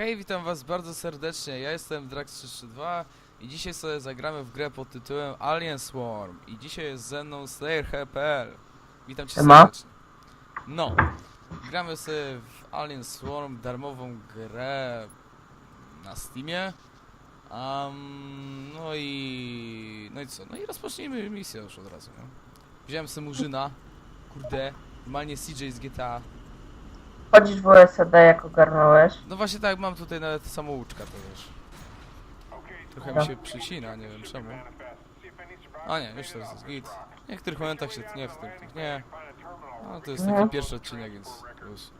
Hej, witam was bardzo serdecznie. Ja jestem Drax332 i dzisiaj sobie zagramy w grę pod tytułem Alien Swarm. I dzisiaj jest ze mną SlayerHPL. Witam cię Siema. serdecznie. No, gramy sobie w Alien Swarm, darmową grę na Steamie. Um, no i... no i co? No i rozpocznijmy misję już od razu, nie? Wziąłem sobie murzyna. Kurde, normalnie CJ z GTA. Chodzisz w OSD jak ogarnąłeś. No właśnie tak, mam tutaj nawet samouczka, to wiesz. Trochę mi się przycina, nie wiem czemu. A nie, już to jest git. W niektórych momentach się tnie, w tych nie. No to jest taki Mhm. pierwszy odcinek, więc plus.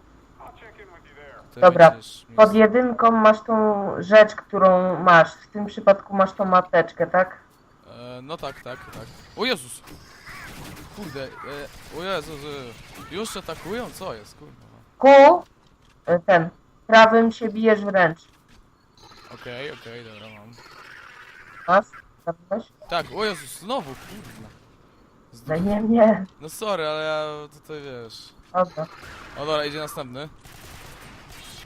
Tutaj Dobra, będziesz mieć- Pod jedynką masz tą rzecz, którą masz. W tym przypadku masz tą mateczkę, tak? E, no tak, tak, tak. O Jezus! Kurde, e, o Jezus, e, już atakują? Co jest, kurwa? Ku, e, ten, prawym się bijesz wręcz. Okej, okej, dobra, mam. Masz? Zabrałeś? Tak, o Jezus, znowu, kurwa. No nie, nie. No sorry, ale ja tutaj wiesz... Dobra. O dobra, idzie następny.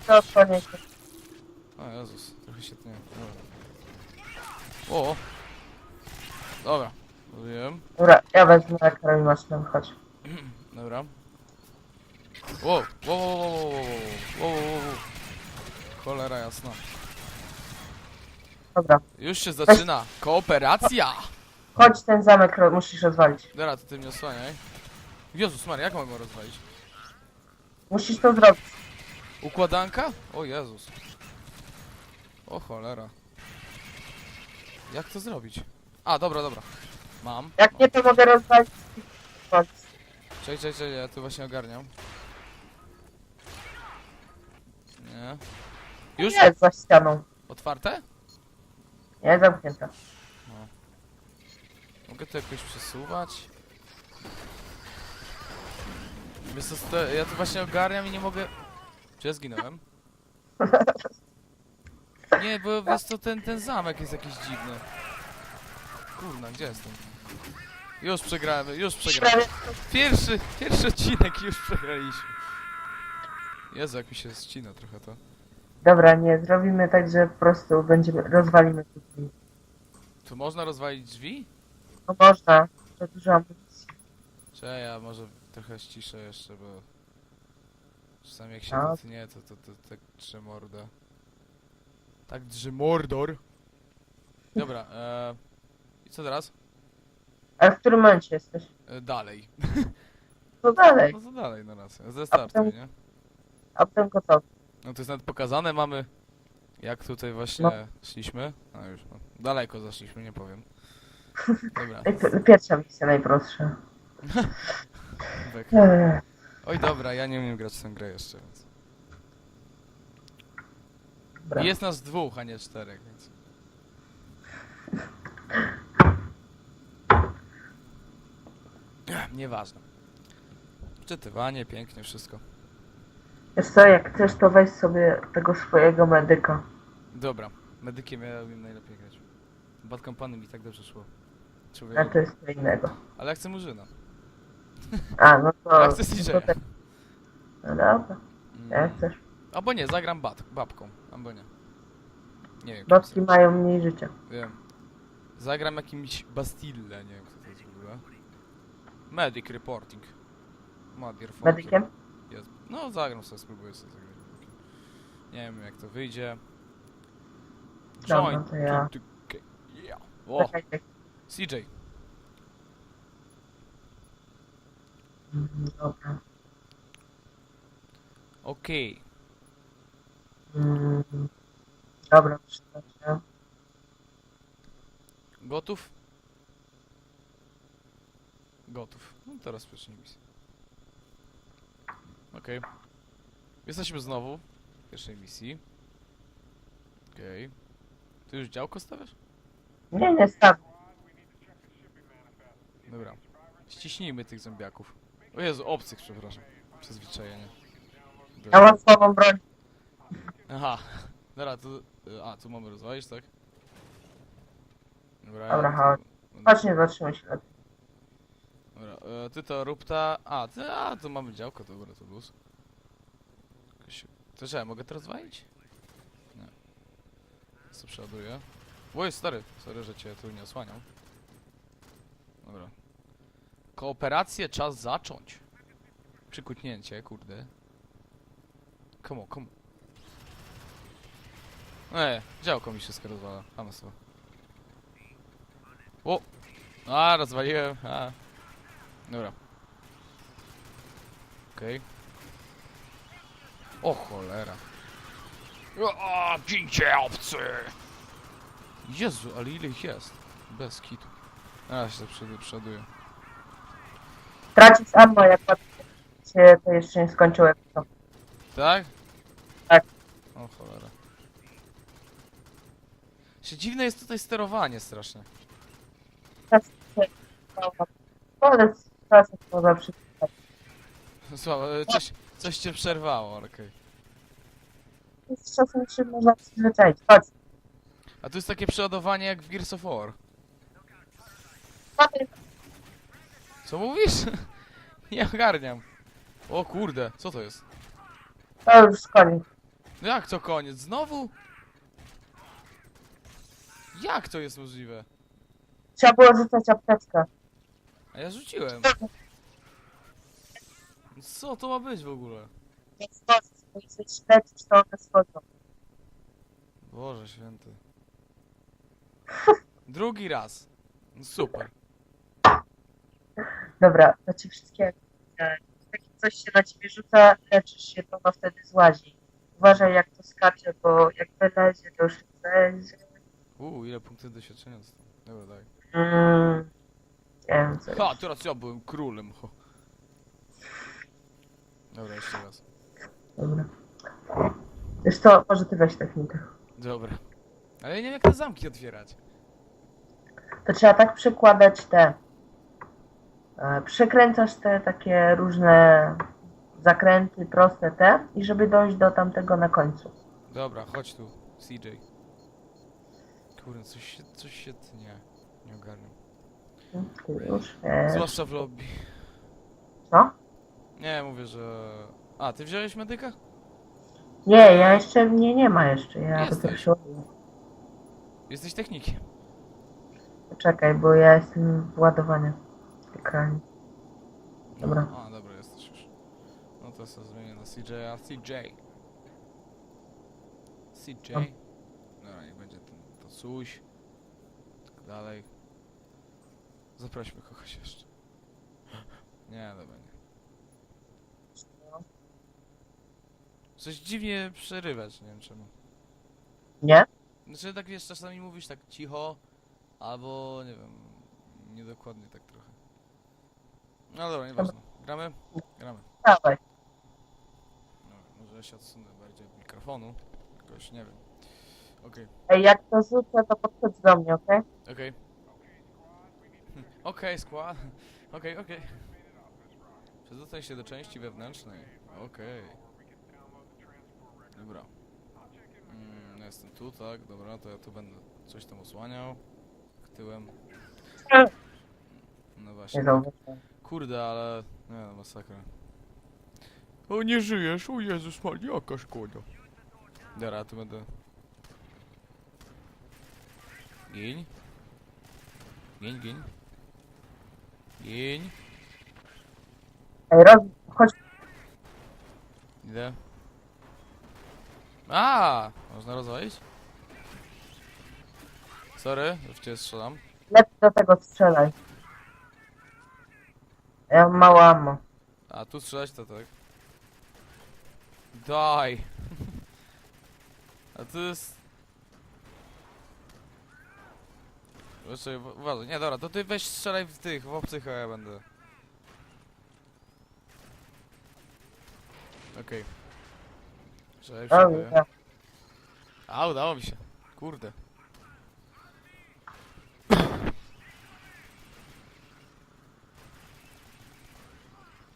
To koniec. O Jezus, trochę się tnie. Dobra. O! Dobra, wiem. Dobra, ja wezmę ekran i masz tam, chodź. Dobra. Wow, wow, wow, wow, wow, wow, wow. Cholera jasna. Dobra, Już się zaczyna. Kooperacja! chodź ten zamek musisz rozwalić. Dobra, ty mnie osłaniaj. Jezus Maria, jak mam go rozwalić? Musisz to zrobić. Układanka? O Jezus. O cholera. Jak to zrobić? A, dobra, dobra. Mam. Jak nie, to mogę rozwalić. Czekaj, czekaj, czekaj, ja tu właśnie ogarniam. Nie. Już? Jest za ścianą. Otwarte? Nie, zamknięta. Mogę to jakoś przesuwać? Wiesz co, sto- ja tu właśnie ogarniam i nie mogę... Czy ja zginąłem? Nie, bo wiesz co, ten, ten zamek jest jakiś dziwny. Kurna, gdzie jestem? Już przegrałem, już przegrałem. Pierwszy, pierwszy odcinek już przegraliśmy. Jezu, jak mi się ścina trochę to. Dobra, nie, zrobimy tak, że po prostu będziemy, rozwalimy tu drzwi. Tu można rozwalić drzwi? No można, to dużo amunicji. Czy ja może trochę ściszę jeszcze, bo... Czasami jak się No. wytnie, to, to, to tak drze mordę. Tak drze mordor. Dobra, e... I co teraz? Ale w którym momencie jesteś? E, dalej. To dalej, No to dalej na raz. Zestartuj, nie? A potem gotowy. No to jest nawet pokazane, mamy... Jak tutaj właśnie No. szliśmy. A już, no. Daleko zaszliśmy, nie powiem. Dobra. Pierwsza misja najprostsza. Bek. Eee, Oj dobra, ja nie umiem grać w tę grę jeszcze, więc... Dobra. Jest nas dwóch, a nie czterech, więc... Nieważne. Wczytywanie, pięknie, wszystko. Wiesz co, jak chcesz, to weź sobie tego swojego medyka. Dobra, medykiem ja umiem najlepiej grać. Bad Company mi tak dobrze szło. A Człowiek. to jest co innego. Ale ja chcę murzyna. A, no to... Ja chcę no CJ. to tak. No dobra, jak Mm. chcesz. Albo nie, zagram bat, babką. Albo nie. Nie wiem. kim Babki mają mniej życia. Wiem. Zagram jakimś Bastille, nie wiem kto to jest w ogóle. Medic reporting. Motherfucker. Medykiem? No zagram sobie, spróbuję sobie zagrać. Nie wiem jak to wyjdzie. Dobra, Join. to ja. to- to- Yeah. O, Czekaj, czekaj. CJ. Mhm, Dobra. Okej. Mm, Dobra, przyda się. Gotów? Gotów. No teraz zacznij misję. Okej. Jesteśmy znowu w pierwszej misji. Okej. Ty już działko stawiasz? Nie, nie, staw. Dobra. Ściśnijmy tych zombiaków. O Jezu, obcych, przepraszam. Przyzwyczajenie. Ja Dobra. mam słabą broń. Aha. Dobra, tu... A, tu mamy rozwalić, tak? Dobra, Dobra, ja chodź. Chodź, nie zatrzymuj się lepiej. E, ty to rób ta... A, ty, a, tu mamy działko, dobra, to luz. To czekaj, mogę to rozwalić? Co przeładuję. Oj, stary, sorry, że cię tu nie osłaniam. Dobra. Kooperację czas zacząć. Przykutnięcie, kurde. Komu, komu? Ej, działko mi wszystko rozwala. Hamstwo. O! A, rozwaliłem. A. Dobra. Okej. O cholera. O, gincie obcy! Jezu, ale ile ich jest? Bez kitu. A, się przed- przoduję. Tracić ammo, jak się to jeszcze nie to. Tak? Tak. O cholera. Się dziwne jest tutaj sterowanie strasznie. Czas się Ale z czasem. Słabo, e, coś, coś cię przerwało, okej. Z czasem się można przyzwyczaić. Chodź. A tu jest takie przeładowanie jak w Gears of War. Co mówisz? Nie ogarniam. O kurde, co to jest? To już koniec. No jak to koniec? Znowu? Jak to jest możliwe? Trzeba było rzucać apteczkę. A ja rzuciłem. Co to ma być w ogóle? Bo jesteś śledzić, to one schodzą. Boże święty. Drugi raz. No Super. Dobra, to ci wszystkiego. Jak takie coś się na ciebie rzuca, leczysz się, to ono wtedy złazi. Uważaj jak to skacze, bo jak wylezie, to już lezie. Uuu, ile punktów doświadczenia dostałem. Dobra, daj. Mm, nie wiem co. Ha, teraz ja byłem królem. Ho. Dobra, jeszcze raz. Dobra. Wiesz co, może ty weź technikę. Dobra. Ale ja nie wiem jak te zamki otwierać. To trzeba tak przykładać te. E, przykręcasz te takie różne zakręty, proste te i żeby dojść do tamtego na końcu. Dobra, chodź tu, CJ. Kurde, coś się, coś się tnie. Nie ogarniam. Ty już. Zwłaszcza w lobby. Co? Nie, mówię, że... A, ty wziąłeś medyka? Nie, ja jeszcze, mnie nie ma jeszcze. Ja Jesteś. dopiero się ładuję. Jesteś technikiem. Poczekaj, bo ja jestem w ładowaniu ekranu. No, Dobra. A, dobra, jesteś już. No to sobie zmienię na CJ, a CJ. CJ. No. Dobra, niech będzie ten, to coś. Tak dalej. Zaprośmy kogoś jeszcze. Nie, dobra, nie. Coś dziwnie przerywać, nie wiem czemu. Nie? Znaczy tak wiesz, czasami mówisz tak cicho, albo nie wiem, niedokładnie tak trochę. No dobra, nieważne. Gramy? Gramy. Dawaj. No, może ja się odsunę bardziej od mikrofonu. Jakoś nie wiem. Okej, Ej, jak to rzucę, to podchodź do mnie, okej? okej. Okej, skład. Okej, okej. Przedostań się do części wewnętrznej. Okej. Dobra. Mm, ja jestem tu, tak? Dobra, to ja tu będę coś tam osłaniał. Tyłem. No Nie właśnie. Kurde, ale... Nie no, masakra. O, nie żyjesz? O Jezus Maria, jaka szkoda. Dobra, tu będę... Gień. Gień, gień. Gień. Ej, roz... chodź. Idę. A, Można rozwalić? Sorry, w ciebie strzelam. Lepiej do tego strzelaj. Ja mam mało ammo. A, tu strzelać to tak. Daj! A tu jest... Jeszcze, uważaj, nie dobra, to ty weź strzelaj w tych, w obcych, a ja będę. Okej. Strzelaj, O, przeładuję. ja. A, udało mi się. Kurde.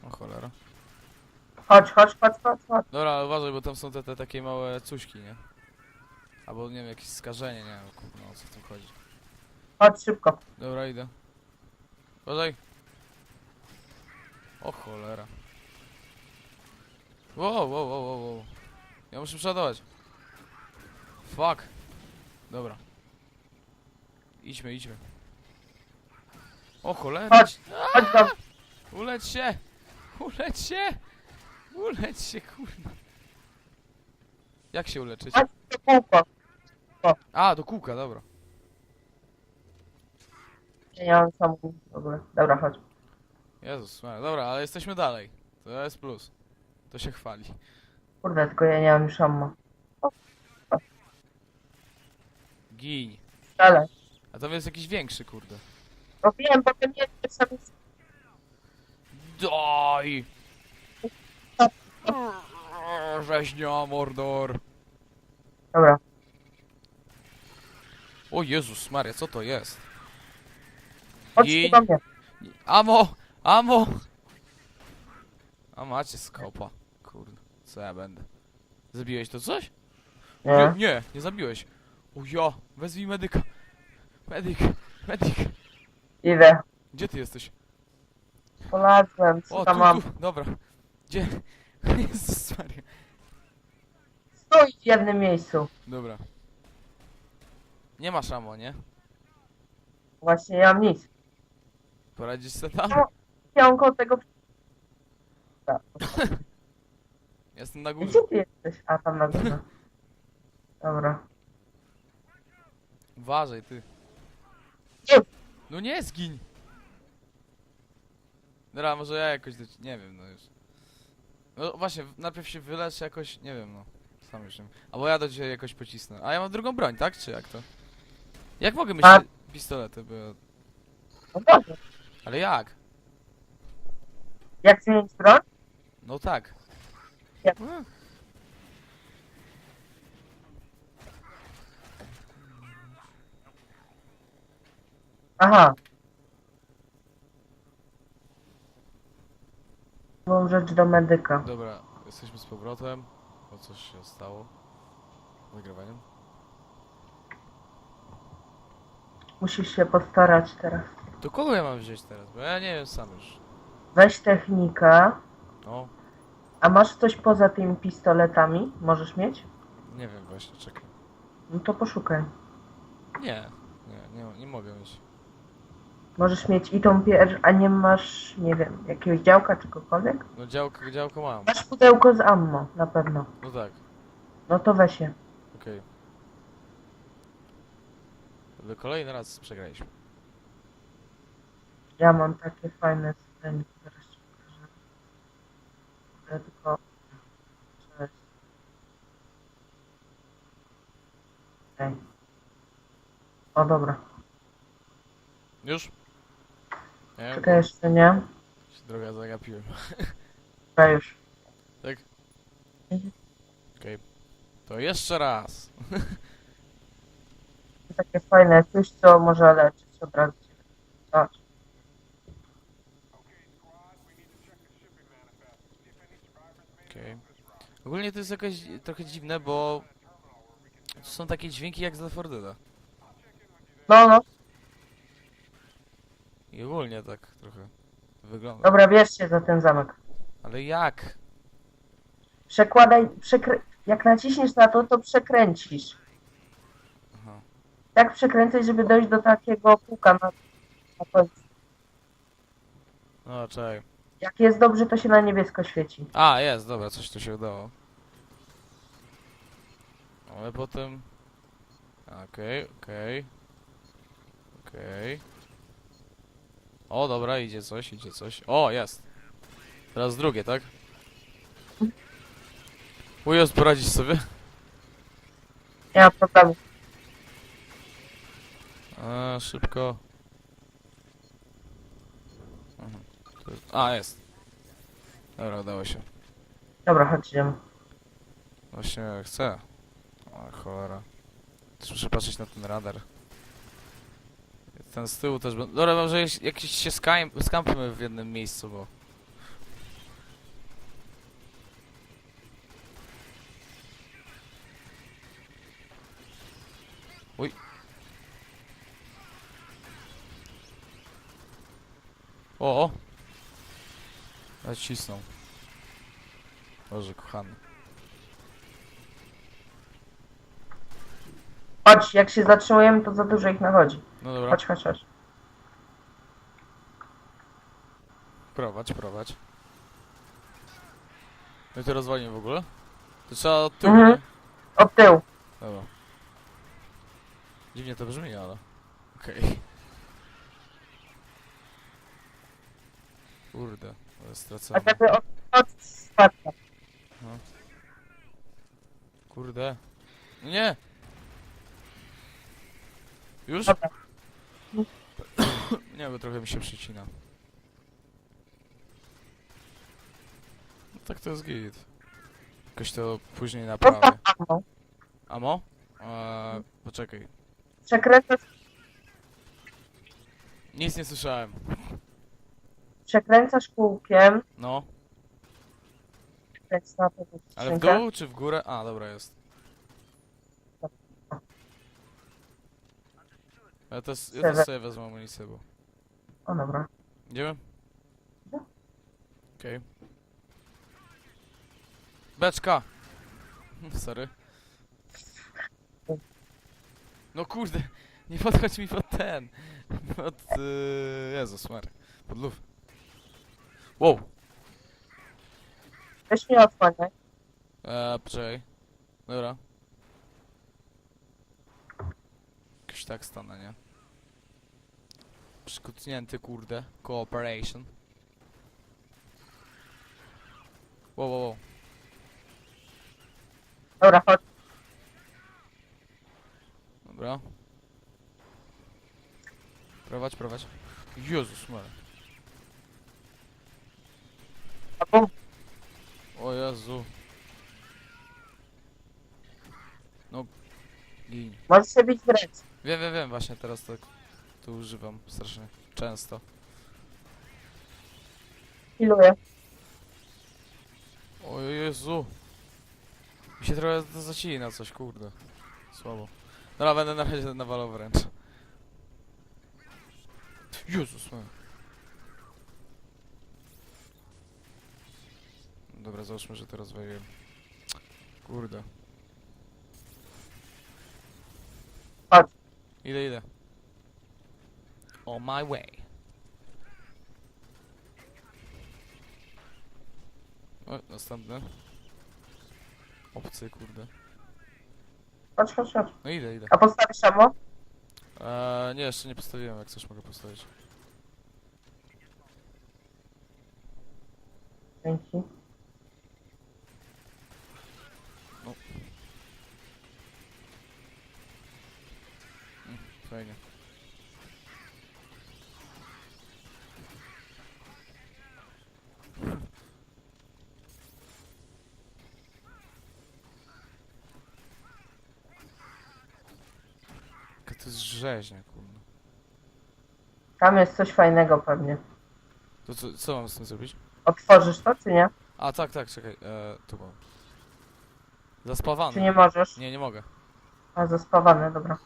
O cholera. Chodź, chodź, chodź, chodź, chodź. Dobra, uważaj, bo tam są te, te takie małe cuśki, nie? Albo nie wiem, jakieś skażenie, nie wiem, kurwa, o co w tym chodzi. Chodź szybko. Dobra, idę. Uważaj. O cholera. Wow, wow, wow, wow, wow. Ja muszę przeładować. Fuck. Dobra. Idźmy, idźmy. O cholera. Chodź. Chodź do... Uleć się! Uleć się! Uleć się, kurwa. Jak się uleczyć? Chodź do kółko. A, do kółka, dobra. Nie, mam samochód w ogóle. Dobra, chodź. Jezus, Maria. dobra, ale jesteśmy dalej. To jest plus. To się chwali. Kurde, tylko ja nie mam już ammo. Gin. Ale. A to jest jakiś większy, kurde. No wiem, bo to nie jest sam Daj! Rzeźnia, mordor. Dobra. O Jezus Maria, co to jest? Chodź Gin. tu do mnie. Amo! Amo! A macie skopa. Kurde, co ja będę? Zabiłeś to coś? Nie, Nie. nie, nie zabiłeś. O ja, wezwij medyka. Medyk, medyk. Idę. Gdzie ty jesteś? Polazłem. Co O, tam tu, mam? tu, dobra. Gdzie? Jezus Maria. Stój w jednym miejscu. Dobra. Nie masz amo, nie? Właśnie ja mam nic. Poradzisz sobie tam? Ja mam koło tego... Jestem na górze. Gdzie ty jesteś? A, tam na górze. Dobra. Uważaj, ty. Nie. No nie zgiń! Dobra, może ja jakoś do... Nie wiem, no już. No właśnie, najpierw się wylecz jakoś, nie wiem, no. Sam już nie wiem. Albo ja do ciebie jakoś pocisnę. A ja mam drugą broń, tak? Czy jak to? Jak mogę A- te pistolety, bo... No. Ale jak? Jak zmienić broń? No tak. Jak? Hmm. Aha. Mam rzecz do medyka. Dobra, jesteśmy z powrotem. Bo coś się stało. Z nagrywaniem. Musisz się postarać teraz. To kogo ja mam wziąć teraz? Bo ja nie wiem sam już. Weź technikę. No, A masz coś poza tymi pistoletami? Możesz mieć? nie wiem właśnie, czekaj. No to poszukaj. Nie, nie, nie, nie mogę mieć. Możesz mieć i tą pier... a nie masz, nie wiem, jakiegoś działka czy cokolwiek? No działko, działko mam. Masz pudełko z ammo, na pewno. No tak, No to weź je. okej. Okay. Kolejny raz przegraliśmy. Ja mam takie fajne sceny, zaraz ci pokażę. Ja tylko... Cześć. O, dobra. Już? Nie, Czekaj jeszcze, nie? się droga zagapiłem. Czekaj już. Tak? Mhm. Okej. To jeszcze raz. Takie fajne, coś co może leczyć od razu. Zobacz. Okej. Ogólnie to jest jakoś trochę dziwne, bo... To są takie dźwięki jak z Left 4 Deada. No, no. I ogólnie tak trochę wygląda. Dobra, bierz się za ten zamek. Ale jak? Przekładaj, przekrę... jak naciśniesz na to, to przekręcisz. Aha. Tak przekręcaj, żeby dojść do takiego kółka na, na końcu. No, czekaj. Jak jest dobrze, to się na niebiesko świeci. A, jest, dobra, coś tu się udało. Ale potem... Okej, okej. Okej. O, dobra, idzie coś, idzie coś. O, jest. Teraz drugie, tak? Ujos, poradzić sobie? Nie ma problemu. A, szybko. Jest- A, jest. Dobra, udało się. Dobra, chodź, idziemy. Właśnie chcę. O cholera. Też muszę patrzeć na ten radar. Ten z tyłu też będę... Dobra, może jeś- jakiś się skam... skampmy w jednym miejscu, bo... Uj. O, o! Nacisnął. Boże, kochany. Chodź, jak się zatrzymujemy, to za dużo ich nachodzi. No dobra, Chodź, chodź, chodź. prowadź, prowadź. No i to rozwalimy w ogóle? To trzeba od tyłu, Mhm. nie? Od tyłu. Dobra. Dziwnie to brzmi, ale... Okej. Kurde, ale A stracony. żeby od, od spadka. Kurde. No Nie! Już? Dobra. Nie, bo trochę mi się przycina. No tak to jest git. Jakoś to później naprawię. Ammo. Amo? Eee, poczekaj. Przekręcasz, Nic nie słyszałem. Przekręcasz kółkiem. No. Na Ale w skrzynkę. dół czy w górę? A, dobra jest. Ja też, ja też Sewe- sobie wezmę amunicję, bo... O, dobra. Idziemy? No. Okej. Beczka! Sorry. No kurde, nie podchodź mi pod ten. Pod... Yy, Jezus Mary. Pod luf. Wow! Weź mnie odsłaniaj. Eee, poczekaj. Dobra. Jakoś tak stanę, nie? Przykucnięty, kurde. Cooperation. Wow, wow, wow. Dobra, chodź. Dobra. Prowadź, prowadź. Jezus Mary. A bum. O Jezu. No. Gin. Możesz się bić w ręce. Wiem, wiem, wiem, właśnie teraz tak to używam strasznie często. Piluję. O Jezu. Mi się trochę to zacina coś, kurde. Słabo. Dobra, będę na razie nawalał wręcz. Jezus man. Dobra, załóżmy, że to rozwaliłem. Kurde. Idę, idę. On my way. O, następny. Obcy, kurde. Chodź, chodź, chodź. No idę, idę. A postawisz ammo? Eee, nie, jeszcze nie postawiłem, jak coś mogę postawić. Dzięki. Jaka to jest rzeźnia, kurde. Tam jest coś fajnego pewnie. To co, co mam z tym zrobić? Otworzysz to, czy nie? A, tak, tak, czekaj, eee, tu mam. Zaspawane. Czy nie możesz? Nie, nie mogę. A, zaspawane, dobra.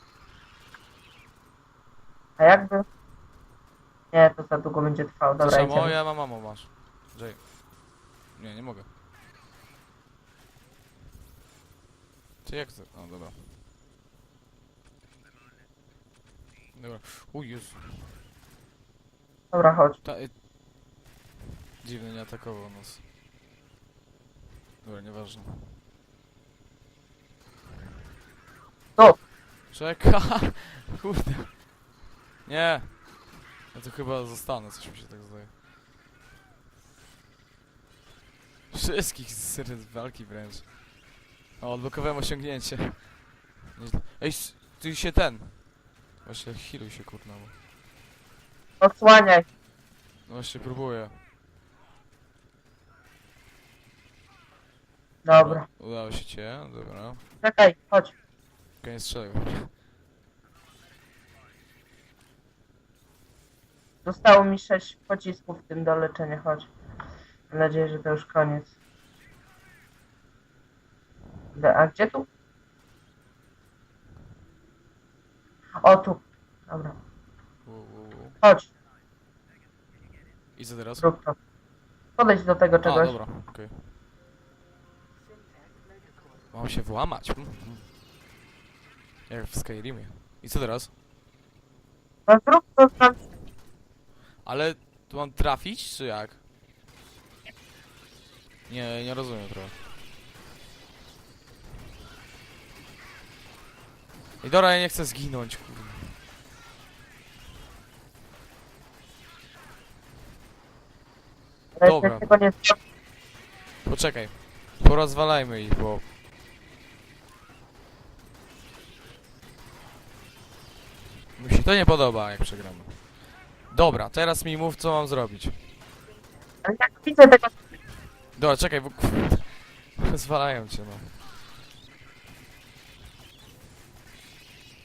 A jakby? Nie, to za długo będzie trwało. Dobra, Dobra, idziemy. moja mama masz. Jay. Nie, nie mogę. Czy jak to? O, dobra. Dobra. O Jezu. Dobra, chodź. Ta, y... Dziwny nie atakował nas. Dobra, nieważne. Tu. Czeka! Kurde. Nie! Ja tu chyba zostanę, coś mi się tak zdaje. Wszystkich z walki wręcz. O, odblokowałem osiągnięcie. Nieźle. Ej, ty się ten. Właśnie healuj się kurna. bo- Odsłaniaj. No właśnie próbuję. Dobra. Udało się cię, dobra. Czekaj, chodź. Koniec strzelał. Zostało mi sześć pocisków w tym do leczenia, chodź. Mam nadzieję, że to już koniec. A gdzie tu? O, tu. Dobra. Chodź, I co teraz? zrób to. Podejdź do tego A, czegoś. dobra, okej. Mam się włamać. Jak w Skyrimie. I co teraz? No zrób to. Ale tu mam trafić, czy jak? Nie, nie rozumiem trochę. I dobra, ja nie chcę zginąć, kurde. ale Dobra. Poczekaj. Porozwalajmy ich, bo... Mi się to nie podoba, jak przegramy. Dobra, teraz mi mów, co mam zrobić. ale jak widzę tego. Dobra, czekaj, bo... Zwalają cię, no.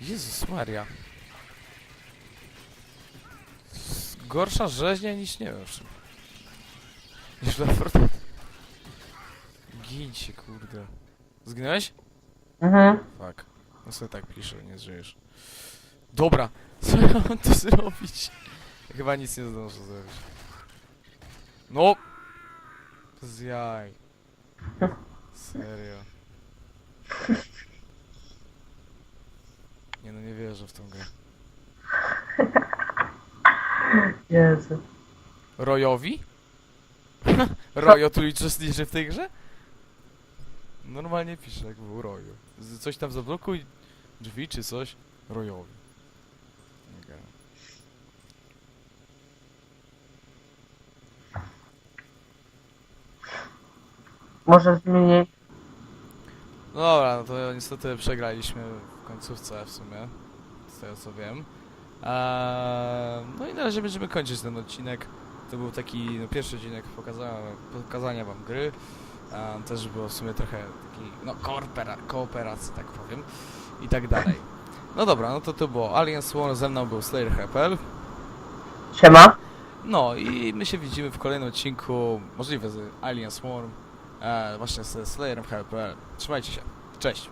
Jezus Maria. S- Gorsza rzeźnia niż nie wiem czym. Niż 4 Dead. Gincie, kurde. Zginąłeś? Mhm. Fuck. No sobie tak piszę, nie żyjesz. Dobra, co ja mam tu zrobić? Chyba nic nie zdążę zrobić. No! Z jaj. Serio. Nie no, nie wierzę w tą grę. Jezu. Rojowi? Rojo tu uczestniczy w tej grze? Normalnie pisze, jak był Rojo. Z- Coś tam zablokuj, drzwi czy coś. Rojowi. Okay. Może zmienić. No dobra, no to niestety przegraliśmy w końcówce w sumie, z tego co wiem. Eee, no i na razie będziemy kończyć ten odcinek. To był taki no, pierwszy odcinek pokazania, pokazania wam gry. Eee, też było w sumie trochę taki, no koopera, kooperacji, tak powiem. I tak dalej. No dobra, no to to było Alien Swarm, ze mną był Slayer Heppel. Siema. No i my się widzimy w kolejnym odcinku, możliwe z Alien Swarm, właśnie ze Slayerem Heppel. Trzymajcie się, cześć!